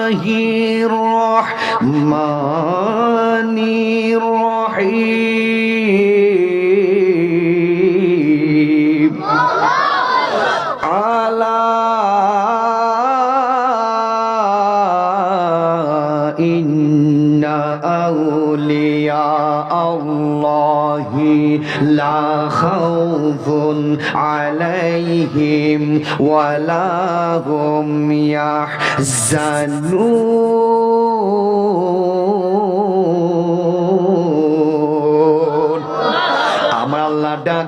বিসমিল্লাহির রহমানির রহিম আলা ইন্না আউলিয়া আল্লাহি লা খাউফুন আলাইহিম ওয়ালা হুম ইয়াহজানুন।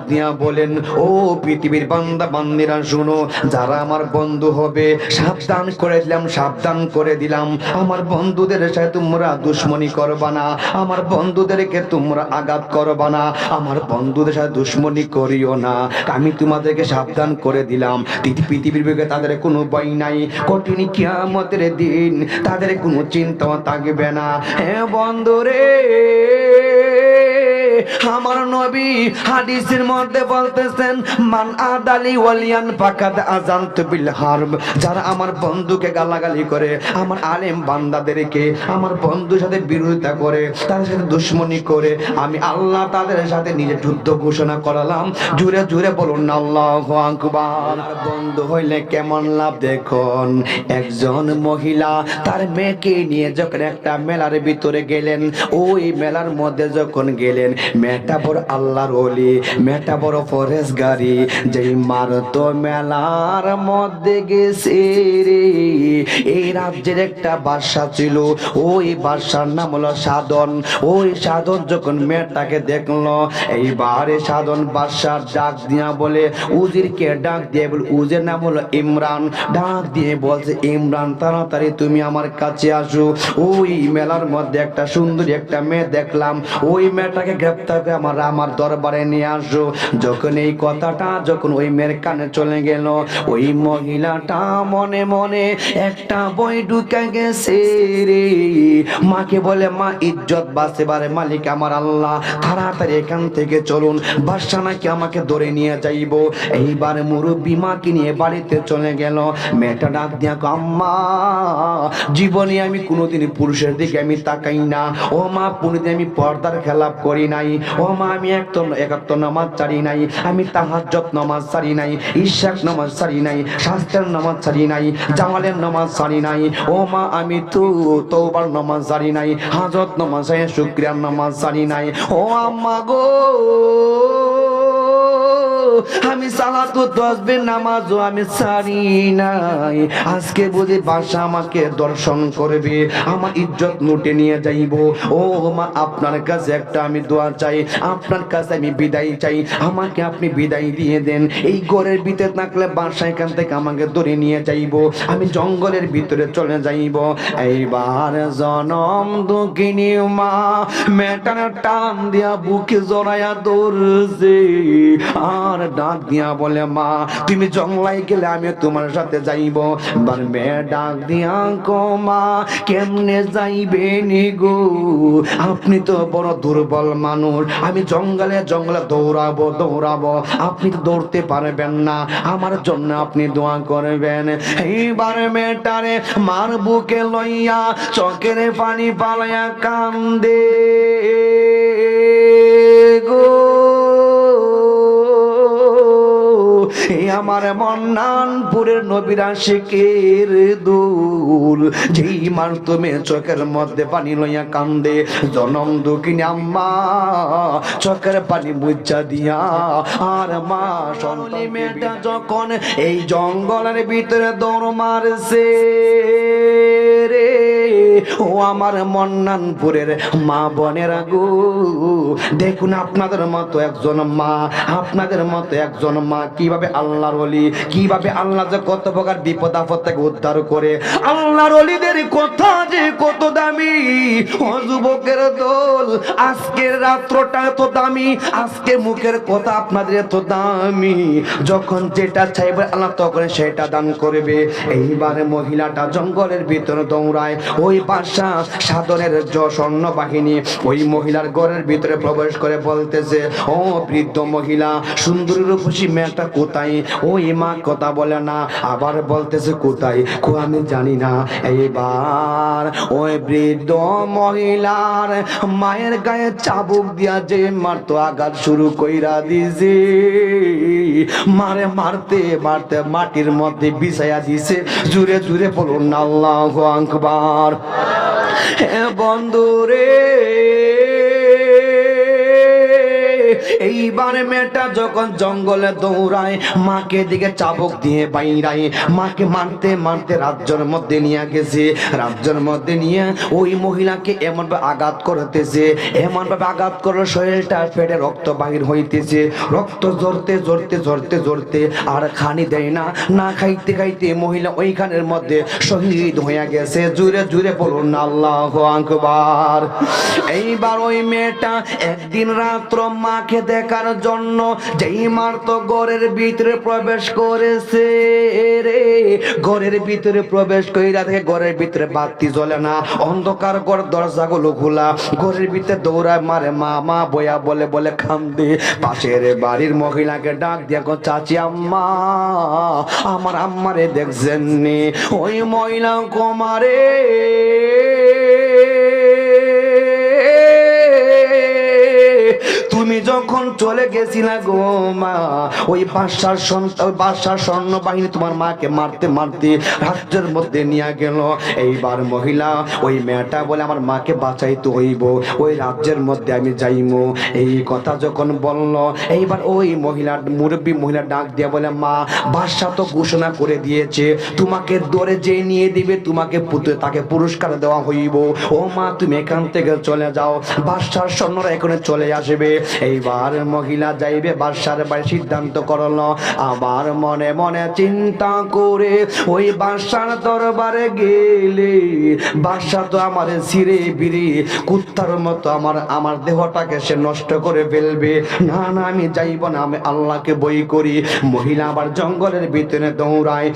দিয়া বলেন, ও পৃথিবীর বান্দা, বান্দিরা, শুনো, যারা আমার বন্ধু হবে, সাবধান করে দিলাম, সাবধান করে দিলাম। আমার বন্ধুদের সাথে তোমরা দুশ্মনী করবা না, আমার বন্ধুদেরকে তোমরা আঘাত করবা না, আমার বন্ধুদের সাথে দুশ্মনী করিও না। আমি তোমাদেরকে সাবধান করে দিলাম। পৃথিবীর বুকে তাদের কোনো ভয় নাই। কঠিন কিয়ামতের দিন তাদের কোনো চিন্তা থাকবে না। হ্যাঁ বন্ধুরে আমার নবী হাদিসের মধ্যে বলতেছেন, মান আদালি ওয়ালিয়ান ফাকাদ আযানতু বিল হারব। যারা আমার বন্ধুকে গালাগালি করে, আমার আলেম বান্দাদেরকে, আমার বন্ধুর সাথে বিরোধিতা করে, তাদের সাথে দুশ্মনী করে, আমি আল্লাহ তাদের সাথে নিজে যুদ্ধ ঘোষণা করালাম। জুড়ে জুড়ে বলুন, আল্লাহু আকবার। বন্ধু হইলে কেমন লাভ দেখুন? একজন মহিলা তার মেয়েকে নিয়ে যখন একটা মেলার ভিতরে গেলেন, ওই মেলার মধ্যে যখন গেলেন মেয়েটা বড় আল্লাহর ওলি, মেয়েটা বড় ফরেস গাড়ি যেই মারতো মেলার মধ্যে গেছে রে এই রাজ্যের একটা বাদশা ছিল। ওই বাদশার নাম হলো সাধন। ওই সাধন যখন মেয়েটাকে দেখল, এইবারে সাধন বাদশার ডাক দিয়া বলে, উজিরকে ডাক দিয়ে বলে উজের নাম হলো ইমরান। ডাক দিয়ে বলছে, ইমরান, তাড়াতাড়ি তুমি আমার কাছে আসো। ওই মেলার মধ্যে একটা সুন্দরী একটা মেয়ে দেখলাম। ওই মেয়েটাকে গ্রেপ্তার করে আমার আমার দরবারে নিয়ে আসো। যখন এই কথাটা, যখন ওই মেয়ের কানে চলে গেল, ওই মহিলাটা মনে মনে একটা বই ঢুকে গেছে রে। মাকে বলে, মা, ইজ্জত বাঁচেবারে মালিক আমার আল্লাহ। তাড়াতাড়ি এখান থেকে চলুন, বাদশা নাকি আমাকে ধরে নিয়ে যাইব। এইবার মুরব্বী মাকে নিয়ে বাড়িতে চলে গেল। মেয়েটা ডাক দিয়া আম্মা, জীবনে আমি কোনোদিন পুরুষের দিকে আমি তাকাই না। ও মা, কোনোদিন আমি পর্দার খেলাপ করি নাই। ও মা, আমি একত একাত্ত নামাজ ছাড়ি নাই। আমি তাহাজ্জত নামাজ ছাড়ি নাই, ইশাক নামাজ ছাড়ি নাই, শাস্ত্রের নামাজ ছাড়ি নাই, জামালের নামাজ ছাড়ি নাই। ও মা, আমি তো তৌবার নামাজ ছাড়ি নাই, হাজত নামাজ শুক্রিয়ার নামাজ ছাড়ি নাই। ও আম্মা গো! আমি সালাতু তসবির নামাজও আমি ছাড়ি নাই। আজকে বুঝি বাসা আমাকে দর্শন করবে, আমার ইজ্জত লুটে নিয়ে যাইব। ও মা, আপনার কাছে একটা আমি দোয়া চাই, আপনার কাছে আমি বিদায় চাই, আমাকে আপনি বিদায় দিয়ে দেন। এই ঘরের ভিতরে থাকলে বাসা এখান থেকে আমাকে ধরে নিয়ে যাইব, আমি জঙ্গলের ভিতরে চলে যাইব। এইবার জনম দুঃখিনী মা, মেটার টান দিয়া বুকে জড়াইয়া দৌড়ছে আর ডাক দিয়া বলে, মা, তুমি জংলাই গেলে আমি তোমার সাথে যাইব। বার ডাক দিয়া, কো মা, কেমনে যাইবে নি গো? আপনি তো বড় দুর্বল মানুষ। আমি জঙ্গলে জঙ্গলে দৌড়াবো দৌড়াবো। আপনি তো দৌড়তে পারবেন না। আমার জন্য আপনি দোয়া করবেন। এইবার মেয়েটারে মার বুকে লইয়া চকের পানি পালাইয়া কান্দে। আমার মন্নানপুরের নবীরা শেখের দুল। যেই মার তুমি চোখের মধ্যে পানি লইয়া কান্দে, জনম দুঃখিনী আম্মা, চোখের পানি মুচ্ছা দিয়া। আর মা সন্তান মেয়েটা যখন এই জঙ্গলের ভিতরে দৌড় মারছে রে। ও আমার মন্নানপুরের মা বোনেরা গো। দেখুন, আপনাদের মতো একজন মা, আপনাদের মতো একজন মা কীভাবে আল্লাহর অলি কীভাবে আল্লাহ যে কত প্রকার বিপদ আপদ থেকে উদ্ধার করে। আল্লাহর অলিদের কথা যে কত দামি। ও যুবকের দল, আজকের রাত্রটা এত দামি, আজকে মুখের কথা আপনাদের এত দামি। যখন যেটা চাইবে আল্লাহ তখন সেটা দান করবে। এইবারে মহিলাটা জঙ্গলের ভিতরে দৌড়ায়, ওই স্বর্ণ বাহিনী ওই মহিলার ঘরের ভিতরে প্রবেশ করে বলতেছে, ও বৃদ্ধ মহিলা, সুন্দরী রূপসী মেয়েটা কোথায়? মা কথা বলে না। আবার বলতেছে, কোথায়? কো আমি জানি না। এইবার ওই বৃদ্ধ মহিলার মায়ের গায়ে চাবুক দিয়া যে মারতো আঘাত শুরু কইরা দিছে। মারে মারতে মারতে মাটির মধ্যে বিছাইয়া দিছে। জুড়ে জুড়ে বলুন, আল্লাহু আকবার। হে এইবার মেয়েটা যখন জঙ্গলে দৌড়ায়, মাকে দিকে চাবক দিয়ে বাইরায়, মাকে মারতে মারতে রাজ্যের মধ্যে নিয়ে গেছে। রাজ্যের মধ্যে নিয়ে ওই মহিলাকে এমন ভাবে আঘাত করতেছে এমন ভাবে আঘাত করলে শরীরটা ফেটে রক্ত বাহির হইতেছে। রক্ত জড়তে জড়তে জড়তে জড়তে আর খানি দেয় না। না খাইতে খাইতে মহিলা ওইখানের মধ্যে শহীদ হয়ে গেছে। জুড়ে জুড়ে বলুন, আল্লাহ আকবার। এইবার ওই মেয়েটা একদিন রাত্র মাকে দেখার জন্য যেই মার তো ঘরের ভিতরে প্রবেশ করেছে রে। ঘরের ভিতরে প্রবেশ কইরা থেকে ঘরের ভিতরে বাতি জ্বলে না, অন্ধকার ঘর দরজাগুলো খোলা। ঘরের ভিতরে দৌড়ায় মারে মা মা বয়া বলে বলে খান্দে পাশের বাড়ির মহিলাকে ডাক দিয়া চাচি আম্মা, আমার আম্মারে দেখছেন নি। ওই মহিলা কুমারে তুমি যখন চলে গেছিলা গো মা, ওই বাদশার ওই বাদশার স্বর্ণ বাহিনী তোমার মাকে মারতে মারতে রাজ্যের মধ্যে নিয়ে গেল। এইবার মহিলা, ওই মেয়েটা বলে আমার মাকে বাঁচাইতে হইব, ওই রাজ্যের মধ্যে আমি যাইমু। এই কথা যখন বলল, এইবার ওই মহিলা, মুরব্বী মহিলা ডাক দিয়া বলে, মা, বাদশা তো ঘোষণা করে দিয়েছে, তোমাকে দৌড়ে যে নিয়ে দিবে, তোমাকে পুত্র তাকে পুরস্কার দেওয়া হইব। ও মা, তুমি এখান থেকে চলে যাও, বাদশার স্বর্ণরা এখানে চলে আসবে। এইবার মহিলা যাইবে, বাদশার বাড়ি সিদ্ধান্ত করল। আবার মনে মনে চিন্তা করে ওই বাদশার দরবারে গেলে বাদশা তো আমার সিরে বিরে কুত্তার মতো আমার আমার দেহটাকে সে নষ্ট করে ফেলবে। না না, আমি যাইব না, আমি আল্লাহকে বই করি। মহিলা আবার জঙ্গলের ভিতরে দৌড়ায়।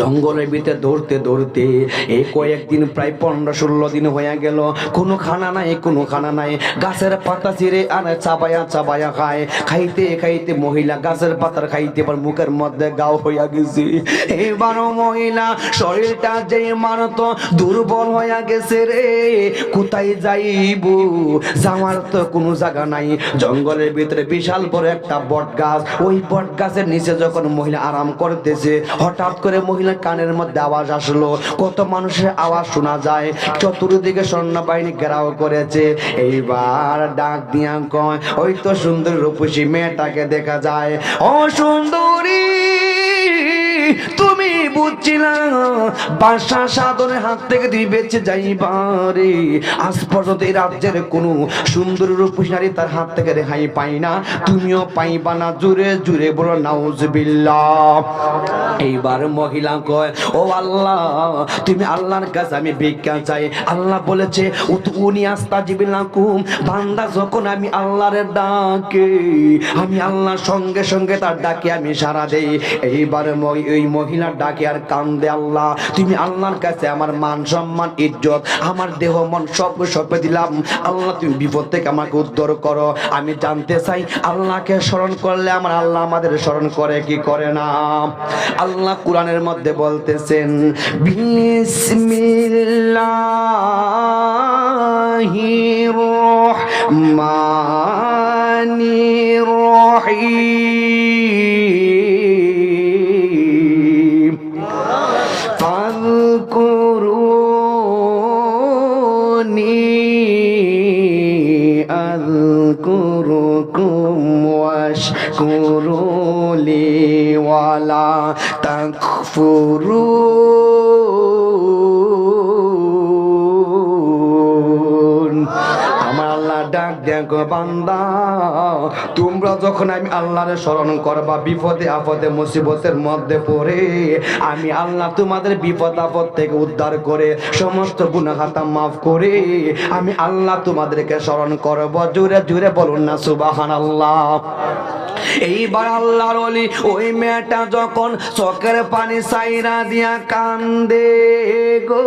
জঙ্গলের ভিতরে দৌড়তে দৌড়তে এই কয়েকদিন প্রায় পনেরো ষোলো দিন হয়ে গেল। কোনো খানা নাই, কোনো খানা নাই। গাছের পাতা ছিঁড়ে আর চাবায়া চাবায়া খায়। খাইতে খাইতে মহিলা গাছের পাতার খাইতে এবার মুখের মধ্যে গাও হইয়া গেছে। এবারও মহিলা শরীরটা যে মানত দুর্বল হইয়া গেছে রে। কোথায় যাইব? যাওয়ার তো কোনো জায়গা নাই। জঙ্গলের ভিতরে বিশাল বড় একটা বট গাছ ওই বট গাছের নিচে যখন মহিলা আরাম করতেছে, হঠাৎ করে মহিলার কানের মধ্যে আওয়াজ আসলো। কত মানুষের আওয়াজ শোনা যায়। চতুর্দিকে সৈন্যবাহিনী ঘেরাও করেছে। এইবার ডাক দিয়া কয়, ওই তো সুন্দর রূপসী মেয়েটাকে দেখা যায়। ও সুন্দরী, তুমি বুঝছিলা বাসা হাত থেকে তুমি বেঁচে যাইবারে আজ পর্যন্ত এই রাজ্যের কোনো সুন্দর নারী তার হাত থেকে রেহাই পাই না। তুমিও পাইবা না। জুড়ে জুড়ে বলো এইবার মহিলা কয়, ও আল্লাহ, তুমি আল্লাহর কাছে আমি চাই। আল্লাহ বলেছে উনি আস্তা বান্দা যখন আমি আল্লাহর ডাকে, আমি আল্লাহর সঙ্গে সঙ্গে তার ডাকে আমি সারা দেই। এইবার ওই মহিলার ডাকে আর কান্দে আল্লাহ। তুমি আল্লাহর কাছে আমার মান সম্মান, ইজ্জত, আমার দেহ, মন সব সঁপে দিলাম। আল্লাহ, তুমি বিপদ থেকে আমাকে উদ্ধার করো। আমি জানতে চাই, আল্লাহকে স্মরণ করলে আমার আল্লাহ আমাদের স্মরণ করে, কি করে না? আল্লাহ কোরআনের মধ্যে বলতেছেন বিসমিল্লাহির রহমানির রহিম। واشكروا لي ولا تكفرون আমার আল্লাহ ডাক দেখো বান্দা তোমরা যখন আমি আল্লাহরে স্মরণ করবা বিপদে আপদে মুসিবতের মধ্যে পড়ে আমি আল্লাহ তোমাদের বিপদ আপদ থেকে উদ্ধার করে সমস্ত গুণাখাতা মাফ করে আমি আল্লাহ তোমাদেরকে স্মরণ করব জুড়ে জুড়ে বলুন না সুবাহান আল্লাহ এইবার আল্লাহর অলি ওই মেয়েটা যখন চোখের পানি সাইরা দিয়া কান্দে গো,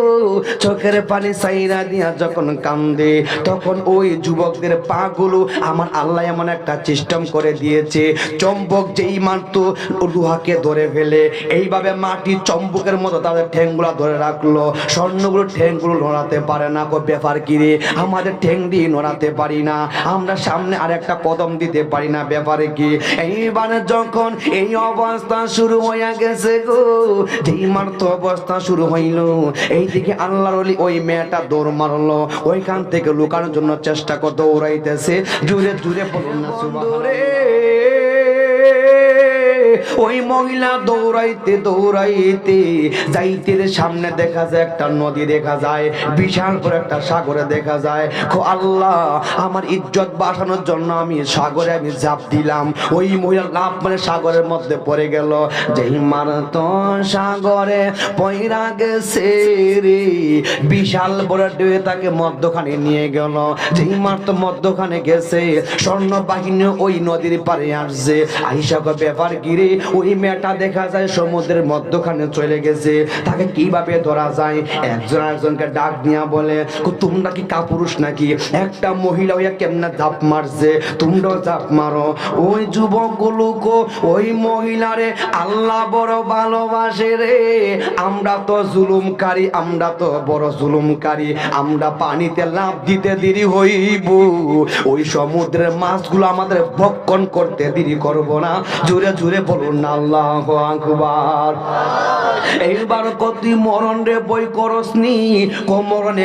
চোখের পানি সাইরা দিয়া যখন কান্দে, তখন ওই যুবকদের পাগুলো আমার আল্লাহ এমন একটা সিস্টেম করে দিয়েছে। চম্বক যেই মারতো লোহাকে ধরে ফেলে। এইভাবে মাটি চম্বকের মতো তাদের ঠ্যাংগুলো ধরে রাখল। স্বর্ণগুলো ঠ্যাংগুলো নড়াতে পারে না কো ব্যাপার কিরে। আমাদের ঠ্যাং দিয়ে নড়াতে পারি না। আমরা সামনে আর একটা কদম দিতে পারি না ব্যাপারে কি এইবারে যখন এই অবস্থা শুরু হইয়া গেছে গো মারতো অবস্থা শুরু হইল এইদিকে আল্লাহর ওলি ওই মেয়েটা দৌড় মারলো, ওইখান থেকে লুকানোর জন্য চেষ্টা করতে দৌড়াইতেছে জুড়ে জুড়ে বলুন না। ওই মহিলা দৌড়াইতে দৌড়াইতে যাইতে সামনে দেখা যায় একটা নদী দেখা যায়, বিশাল করে একটা সাগরে দেখা যায়। আল্লাহ, আমার ইজ্জত বাঁচানোর জন্য আমি সাগরে আমি জাপ দিলাম। ওই মহিলা লাভ মানে সাগরের মধ্যে পড়ে গেল। যেই মারত সাগরে পয়রা গেছে রে, বিশাল বড় ডুয়ে তাকে মধ্যখানে নিয়ে গেল। যেই মারত মধ্যখানে গেছে স্বর্ণ বাহিনী ওই নদীর পারে আসছে। আইসা ব্যাপার গিরে ওই মেয়েটা দেখা যায় সমুদ্রের মধ্যখানে চলে গেছে। তাকে কীভাবে ধরা যায়? একজন একজনকে ডাক দিয়া বলে তোমরা কি কাপুরুষ নাকি? একটা মহিলা হইয়া কেমনে ঝাপ মারছে? তোমরাও ঝাপ মারো। ওই যুবক গুলোকে ওই মহিলারে আল্লাহ বড় ভালোবাসে রে। আমরা তো জুলুমকারী, আমরা তো বড় জুলুমকারী। আমরা পানিতে লাভ দিতে দেরি হইব। ওই সমুদ্রের মাছগুলো আমাদের ভক্ষণ করতে দেরি করব না। জোরে জোরে আল্লাহ আকবার। এইবার কত মরণ রে বই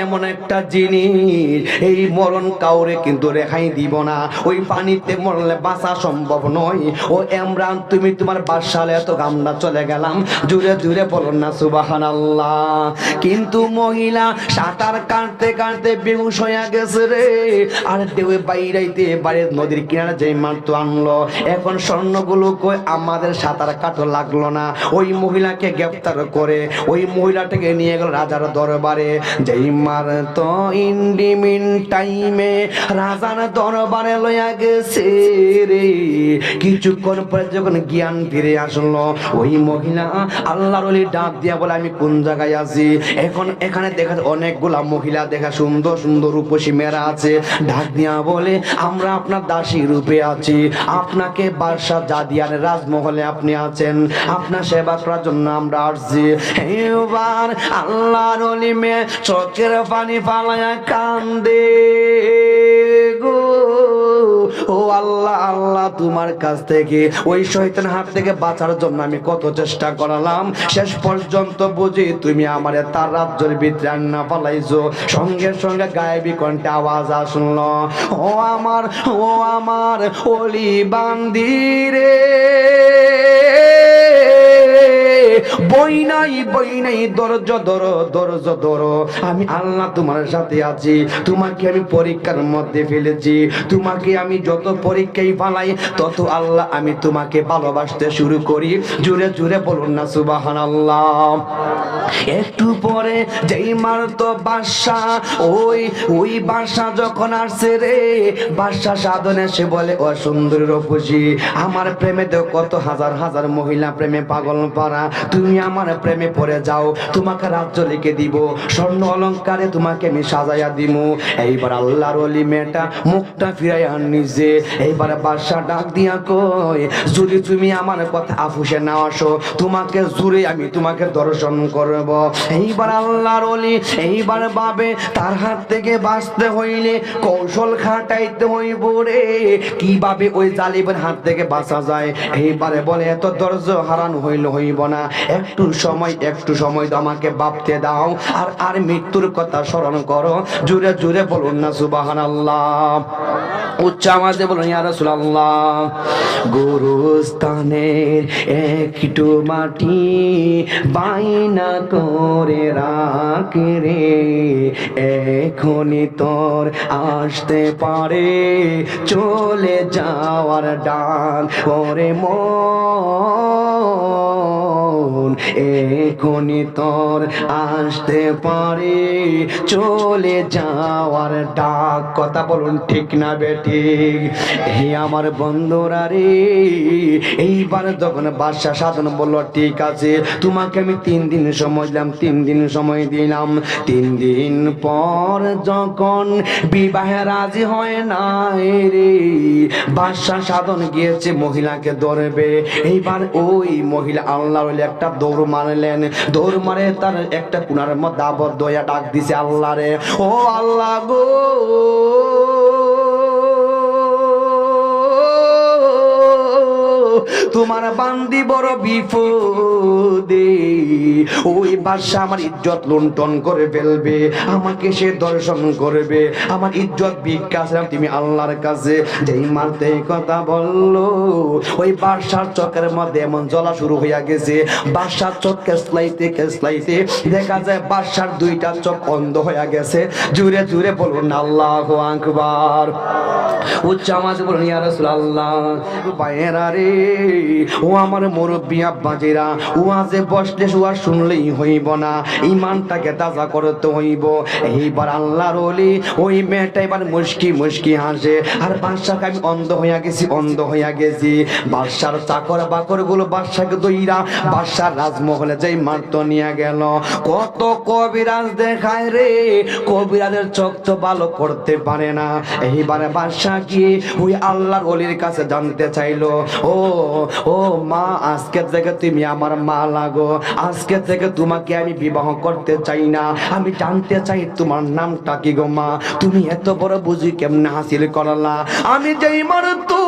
এমন একটা জিনিস, এই মরণ কাউরে কিন্তু রেখাই দিব না। ওই পানিতে মরলে বাঁচা সম্ভব নয়। ও এমরান তুমি তোমার বাসালে এত গামনা চলে গেলাম। জুড়ে জুড়ে বলুন না সুবাহান আল্লাহ কিন্তু মহিলা সাঁতার কাটতে কাটতে বেহুশ হয়ে গেছে রে। আর দেবে বাইরাইতে বাইরের নদীর কিনারে যে মারতো আনলো। এখন স্বর্ণগুলো কই? আমাদের সাঁতার কাটো লাগল না। ওই মহিলাকে গ্রেফতার করে, ওই মহিলাটাকে নিয়ে গেল রাজার দরবারে। যেই মার তো ইন্ডিমিন টাইমে রাজার দরবারে লইয়া গেছে রে। কিছুক্ষণ পরে যখন জ্ঞান ফিরে আসলো, ওই মহিলা আল্লাহর ডাক দিয়া বলে, আমি কোন জায়গায় আছি? এখন এখানে দেখা অনেকগুলা মহিলা দেখা সুন্দর সুন্দর রূপসী মেয়েরা আছে। ডাক দিয়া বলে, আমরা আপনার দাসী রূপে আছি। আপনাকে বাদশাহ জাদিয়ার রাজমহলে আপনি আছেন, আপনার সেবা করার জন্য আমরা আসছি। এবার আল্লাহর অলিমে চোখের পানি পালায় কান্দে। ও আল্লাহ আল্লাহ, তোমার কাছ থেকে ওই শয়তান হাত থেকে বাঁচার জন্য আমি কত চেষ্টা করালাম। শেষ পর্যন্ত বুঝি তুমি আমারে তার রাজ্যের ভিতরে না পালাইছো সঙ্গে সঙ্গে গায়েবী কণ্ঠে আওয়াজ আসল। ও আমার ও আমার অলি বান্দিরে বই নাই বই নাই দরজ ধর দরজ ধর আমি আল্লাহ তোমার সাথে আছি। তোমাকে আমি পরীক্ষার মধ্যে ফেলেছি। তোমাকে আমি যত পরীক্ষায় পালাই তত আল্লাহ আমি তোমাকে ভালোবাসতে শুরু করি। জুড়ে জুড়ে বলুন না সুবাহান আল্লাহ একটু পরে যেই মারতো বাদশা, ওই ওই বাদশা যখন আসছে রে, বাদশা সাধনে সে বলে, ও সুন্দর রূপসী, আমার প্রেমে তো কত হাজার হাজার মহিলা প্রেমে পাগল পারা তুমি আমার প্রেমে পড়ে যাও, তোমাকে রাজ্য লিখে দিব, স্বর্ণ অলংকারে তোমাকে আমি সাজাইয়া দিমু। এইবার আল্লাহর অলি মেয়েটা মুখটা ফিরাইয়া নিজে, এইবার বাদশা ডাক দিয়া কই যদি তুমি আমার কথা আফুসে না আসো, তোমাকে জুড়ে আমি তোমাকে দর্শন করব। এইবার আল্লাহর অলি এইবার বাবে তার হাত থেকে বাঁচতে হইলে কৌশল খাটাইতে হইব রে। কীভাবে ওই জালিবের হাত থেকে বাঁচা যায়? এইবারে বলে, এত ধৈর্য হারানো হইল হইব না। একটু সময় একটু সময় তো আমাকে ভাবতে দাও। আর আর মৃত্যুর কথা স্মরণ করো। জুড়ে জুড়ে বলুন না সুবাহান আল্লাহ উচ্চ আমাজে বলুন, ইয়া রাসূলুল্লাহ। গুরুস্থানের একটু মাটি বাইনা করে রাখ রে। এখনই তোর আসতে পারে। চলে যাওয়ার ডাক ওরে মন। এখনই তোর আসতে পারে? চলে যাওয়ার ডাক, কথা বলুন ঠিক না বেঠিক হে আমার বন্ধুরা রে, এইবার যখন বাদশা সাধন বলল, ঠিক আছে, তোমাকে আমি তিন দিন সময় দিলাম, তিন দিন সময় দিলাম। তিন দিন পর যখন বিবাহে রাজি হয় না রে বাদশা সাধন গিয়েছে, মহিলাকে ধরবে। এইবার ওই মহিলা আল্লাহ একটা দৌড় মারলেন। দৌড় মারে তার একটা কুনার মধ্যে আবদ্ধ হইয়া ডাক দিছে, আল্লাহ রে, ও আল্লাহ গো! তোমার বান্দি বড় বিপদে। ওই বাদশা আমার ইজ্জত লুণ্ঠন করে ফেলবে, আমাকে সে দর্শন করবে, আমার ইজ্জত ছিলাম তুমি আল্লাহর কাছে যেই মারতে কথা বলল। ওই বাদশার চোখের মধ্যে এমন জ্বলা শুরু হইয়া গেছে। বাদশার চোখ কেসলাইতে কেসলাইতে দেখা যায় বাদশার দুইটা চোখ অন্ধ হইয়া গেছে। জুড়ে জুড়ে বলুন আল্লাহ আকবার। উচ্চ আওয়াজ বলুন, ইয়া রাসূলুল্লাহ। বাইরা রে, ও আমার ওয়াজে বসলে শুনলেই হইব না তাজা করতে হইব। এইবার আল্লাহর ওলি, ওই মেয়েটা এবার মুশকি মুশকি হাসে, আর বাদশাকে আমি অন্ধ হইয়া গেছি, অন্ধ হইয়া গেছি। বাদশার চাকর বাকরগুলো বাদশাকে দইরা, বাদশার রাজমহলে যেই মারত নিয়ে গেল। কত কবিরাজ দেখায় রে, কবিরাজের চোখ তো ভালো করতে পারে না। এইবারে বাদশাহ কি ওই আল্লাহর অলির কাছে জানতে চাইলো, ও ও মা আজকে থেকে তুমি আমার মা লাগো। আজকে থেকে তোমাকে আমি বিবাহ করতে চাই না। আমি জানতে চাই তোমার নামটা কি গো মা? তুমি এত বড় বুঝি কেমনে হাসিল করলা? আমি যেই মার তো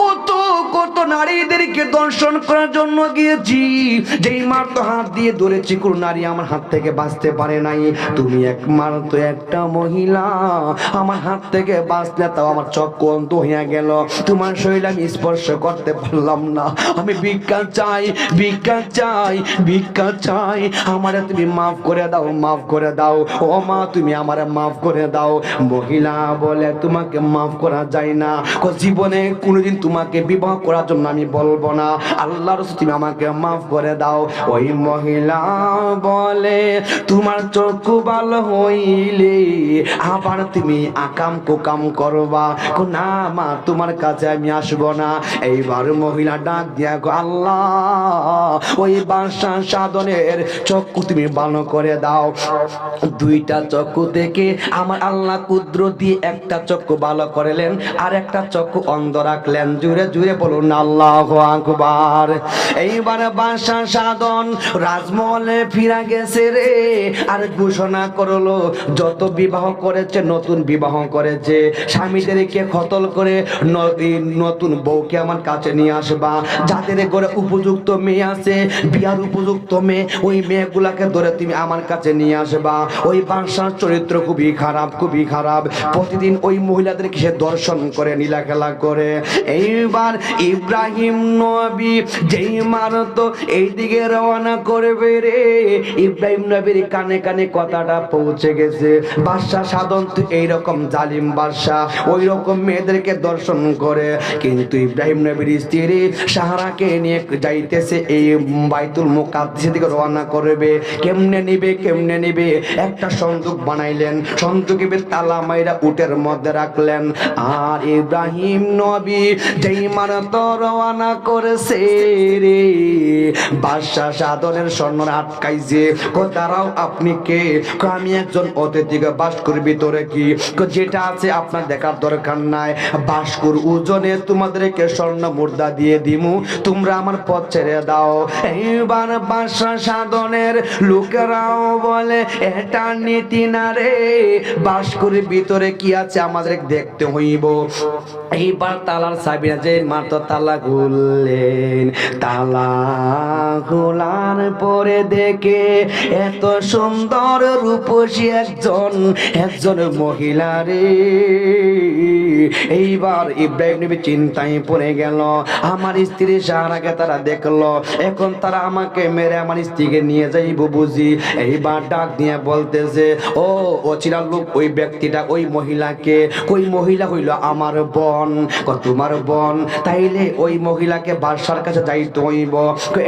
কত কত নারীদেরকে দর্শন করার জন্য গিয়েছি। যেই মার তো হাত দিয়ে ধরেছি, কোন নারী আমার হাত থেকে বাঁচতে পারে নাই। তুমি একমাত্র একটা মহিলা, আমার হাত থেকে বাঁচলে তাও আমার চক্ষু অন্ত হইয়া গেল। তোমার শরীর আমি স্পর্শ করতে পারলাম না। আমি ভিক্ষা চাই ভিক্ষা চাই ভিক্ষা চাই। আমারে তুমি মাফ করে দাও, মাফ করে দাও। ও মা, তুমি আমারে মাফ করে দাও। মহিলা বলে, তোমাকে মাফ করা যায় না। জীবনে কোনোদিন তোমাকে বিবাহ করার জন্য আমি বলব না। আল্লাহর তুমি আমাকে মাফ করে দাও। ওই মহিলা বলে, তোমার চক্ষু ভালো হইলে আবার তুমি আকাম কুকাম করবা। না মা তোমার কাছে আমি আসব না। এইবার মহিলা ডাক দিয়া গো, আল্লাহ, ওই বাসা সাধনের চক্ষু তুমি ভালো করে দাও। দুইটা চক্ষু থেকে আমার আল্লাহ কুদ্র দিয়ে একটা চক্ষু ভালো করলেন, আর একটা চক্ষু অন্ধ রাখলেন। জুড়ে জুড়ে বলুন, আল্লাহ আকবার। এইবার বাসা সাধন রাজমহলে ফিরা গেছে রে, আর ঘোষণা করল, যত বিবাহ করেছে, নতুন বিবাহ করেছে। স্বামীদেরকে খতল করে নতুন বউকে আমার কাছে নিয়ে আসবা। যাদের ঘরে উপযুক্ত মেয়ে আছে, বিয়ার উপযুক্ত মেয়ে, ওই মেয়েগুলাকে ধরে তুমি আমার কাছে নিয়ে আসবা। ওই বাসার চরিত্র খুবই খারাপ খুবই খারাপ। প্রতিদিন ওই মহিলাদেরকে সে দর্শন করে নীলা খেলা করে। এইবার ইব্রাহিম নবী যেই মারত, এইদিকে রওনা করবে রে। ইব্রাহিম নবীর কানে কানে কথাটা পৌঁছে গেছে। বাদশা সাধন এইরকম জালিম বাদশা ওই রকম মেয়েদেরকে দর্শন করে। কিন্তু ইব্রাহিম নবীর স্ত্রী সাহারাকে নিয়ে যাইতেছে এই বাইতুল মুকাদ্দিস দিকে রওনা করবে। কেমনে নিবে কেমনে নিবে? একটা সন্দুক বানাইলেন। সন্দুকে তালা মাইরা উটের মধ্যে রাখলেন। আর ইব্রাহিম নবী যেই মানত রওনা করেছে রে, বাদশাহ সাধনের স্বর্ণরা আটকাইছে। কো দাঁড়াও, আপনি কে? আমি একজন অতিথিকে বাস্কুর ভিতরে কি? কো যেটা আছে আপনার দেখার দরকার। নাই বাস্কুর ওজনে তোমাদেরকে স্বর্ণ মুদ্রা দিয়ে দিমু। তোমরা আমার পথ ছেড়ে দাও। এইবার বাদশাহ সাধনের লোকেরাও বলে, এটা নীতি না রে। বাস্কুর ভিতরে কি আছে আমাদের দেখতে হইব? এইবার তালার সাবিনা যে মাত্র তালা খুললেন, তালা খোলার পরে দেখে এত সুন্দর রূপসী একজন একজন মহিলা রে। এইবার ইব্রাহিম নবী চিন্তায় পড়ে গেল। আমার স্ত্রী সাহারাকে তারা দেখল, এখন তারা আমাকে মেরে আমার স্ত্রীকে নিয়ে যাইব বুঝি। এইবার ডাক দিয়ে বলতেছে, ও অচিরা লোক, ওই ব্যক্তিটা ওই মহিলাকে, ওই মহিলা হইল আমার বোন। তোমার বোন, তাইলে ওই মহিলাকে বাদশার কাছে যাইতে হইব।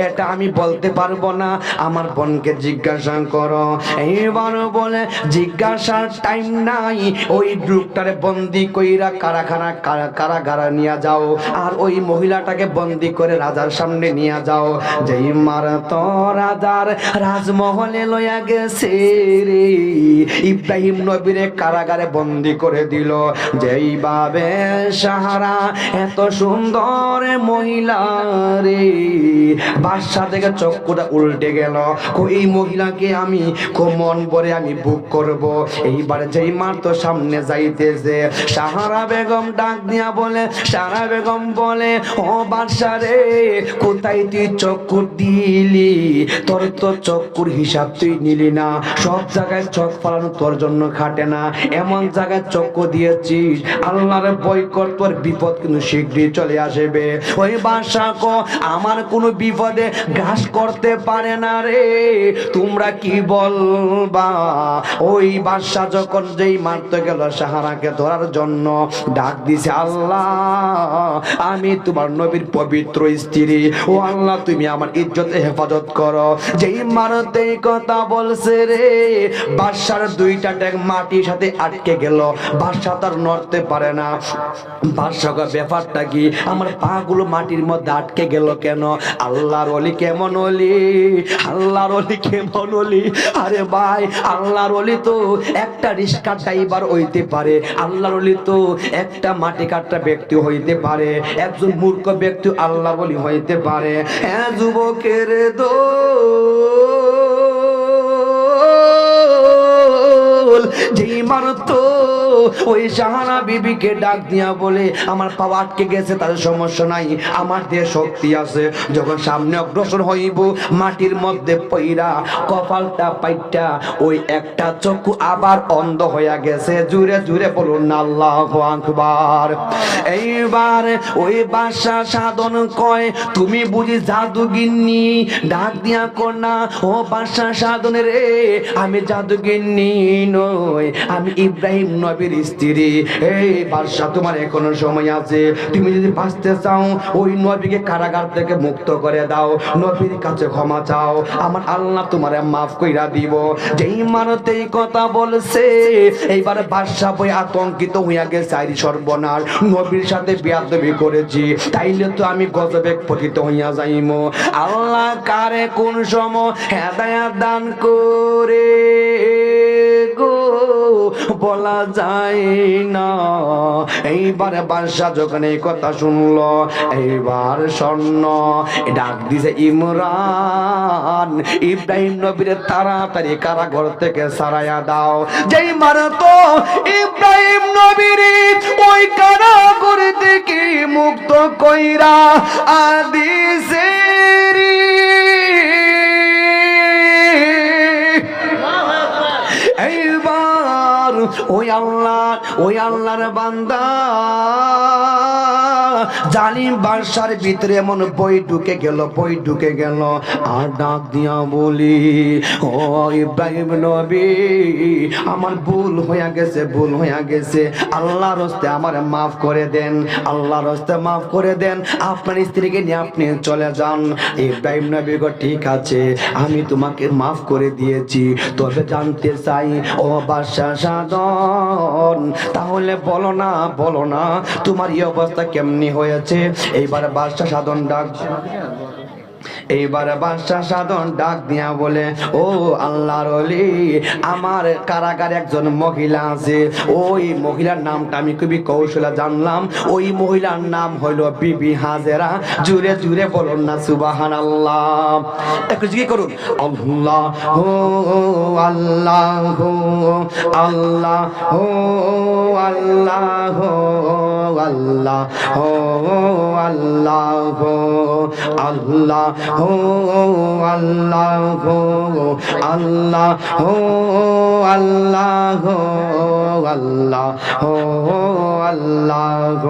এটা আমি বলতে পারব না। আমার বোনকে জিজ্ঞাসা করো। এইবার বলে, জিজ্ঞাসার টাইম নাই। ওই গ্রুপটারে বন্দি কইরা কারাখানা কারা- কারাগারা নিয়ে যাও। আর ওই মহিলাটাকে বন্দি করে রাজার সামনে নিয়ে যাও। যেই মার তো রাজার রাজমহলে লইয়া গেছে রে। ইব্রাহিম নবীরে কারাগারে বন্দি করে দিল। যেইভাবে সাহারা এত সুন্দর মহিলা রে। বাদশা থেকে চক্ষুটা উল্টে গেল। এই মহিলাকে আমি? কো মন ভরে আমি বুক করব। এইবারে যেই মার তো সামনে যাইতেছে, সাহারা বেগম ডাক দিয়া বলে, সারা বেগম বলে, ও বাদশা রে, কোথায় তুই চক্ষু দিলি? তোর তো চক্ষুর হিসাব তুই নিলি না। সব জায়গায় চোখ ফালানো তোর জন্য খাটে না। এমন জায়গায় চক্ষু দিয়েছিস, আল্লাহর বই কর, তোর বিপদ কিন্তু শীঘ্রই চলে আসবে। ওই বাদশা কো আমার কোনো বিপদে ঘাস করতে পারে না রে। তোমরা কি বলবা? ওই বাদশা যখন যেই মারতে গেল সাহারাকে ধরার জন্য ডাক দিছে আল্লাহ আমি তোমার নবীর পবিত্র স্ত্রী। ও আল্লাহ তুমি আমার ইজ্জতে হেফাজত করো। যেই এই কথা বলছে রে বাদশার দুইটা ট্যাগ মাটির সাথে আটকে গেল। বাদশা তার নড়তে পারে না। বাদশাহ কয়, ব্যাপারটা কি? আমার পা গুলো মাটির মধ্যে আটকে গেল কেন? আল্লাহর অলি কেমন অলি আল্লাহর অলি কেমন অলি আরে ভাই আল্লাহর অলি তো একটা রিস্কা ড্রাইভার হইতে পারে। আল্লাহর অলি তো একটা মাটি কাটা ব্যক্তি হইতে পারে, একজন মূর্খ ব্যক্তি আল্লাহ বলি হইতে পারে। হ্যাঁ যুবকের দো যেই মারত ওই সাহানা বিবিকে ডাক দিয়া বলে, আমার পাওয়া আটকে গেছে, তার সমস্যা নাই। আমার দেহে শক্তি আছে। যখন সামনে অগ্রসর হইব, মাটির মধ্যে পইরা কপালটা পাইটা, ওই একটা চক্ষু আবার অন্ধ হইয়া গেছে। জুড়ে জুড়ে বলুন, আল্লাহ আকবার। এইবার ওই বাসা সাধন কয়, তুমি বুঝি জাদুগিন্নি? ডাক দিয়া কন্যা ও বাসা সাধন রে, আমি জাদুগিন্নি নই। আমি ইব্রাহিম নবীর স্ত্রী। এই বাদশা তোমার এখনও সময় আছে। তুমি যদি বাঁচতে চাও, ওই নবীকে কারাগার থেকে মুক্ত করে দাও। নবীর কাছে ক্ষমা চাও। আমার আল্লাহ তোমারে মাফ কইরা দিব। যেই মানতে এই কথা বলছে, এইবার বাদশা বই আতঙ্কিত হইয়া গেছে, আইরি সর্বনাশ। নবীর সাথে বিয়াদবি করেছি, তাইলে তো আমি গজবে পতিত হইয়া যাইম। আল্লাহ কারে কোন সময় হেদায়াত দান করে? গো, বলা যায় না। এইবার বাদশা যখন এই কথা শুনলো, এইবার স্বর্ণ। ডাক দিছে ইমরান, ইব্রাহিম নবীর তাড়াতাড়ি কারাঘর থেকে সারাইয়া দাও। যেই মারতো ইব্রাহিম নবীর, ওই কারাঘর থেকে মুক্ত কইরা আদিসেরি ওই আল্লাহ ওই আল্লাহর বান্দা। জালিম বাসার ভিতরে এমন বই ঢুকে গেল, বই ঢুকে গেল। আর ডাক দিয়া বলি, ও ইব্রাহিম নবী, আমার ভুল হইয়া গেছে, ভুল হইয়া গেছে। আল্লাহর হস্তে আমার মাফ করে দেন, আল্লাহর হস্তে মাফ করে দেন। আপনার স্ত্রীকে নিয়ে আপনি চলে যান। ইব্রাহিম নবী গো, ঠিক আছে, আমি তোমাকে মাফ করে দিয়েছি। তবে জানতে চাই, ও বাদশা সাধন, তাহলে বলো না বলো না, তোমার এই অবস্থা কেমনি হয়েছে। এইবার বাসটা সাধন ডাক এইবার বাদশাহ সাধন ডাক দিয়া বলে, ও আল্লাহর অলি আমার কারাগারে একজন মহিলা আছে। ওই মহিলার নামটা আমি খুবই কৌশলে জানলাম। ওই মহিলার নাম হইল বিবি হাজেরা। জুড়ে জুড়ে বলুন না সুবাহান আল্লাহ একটু জিজ্ঞেস করুন, আল্লাহ হো আল্লাহ হো আল্লাহ হো আল্লাহ হো আল্লাহ হো আল্লাহ হো আল্লাহ আল্লাহ আল্লাহ আল্লাহ আল্লাহ আল্লাহ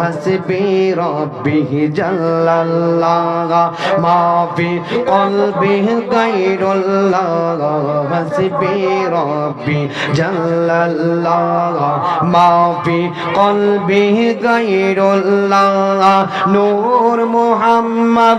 হাসবি রব্বি জাল্লাল্লাহ মা ফি কলবি গায়রুল্লাহ। হাসবি রব্বি জাল্লাল্লাহ মা ফি কলবি গায়রুল্লাহ। নূর মুহাম্মদ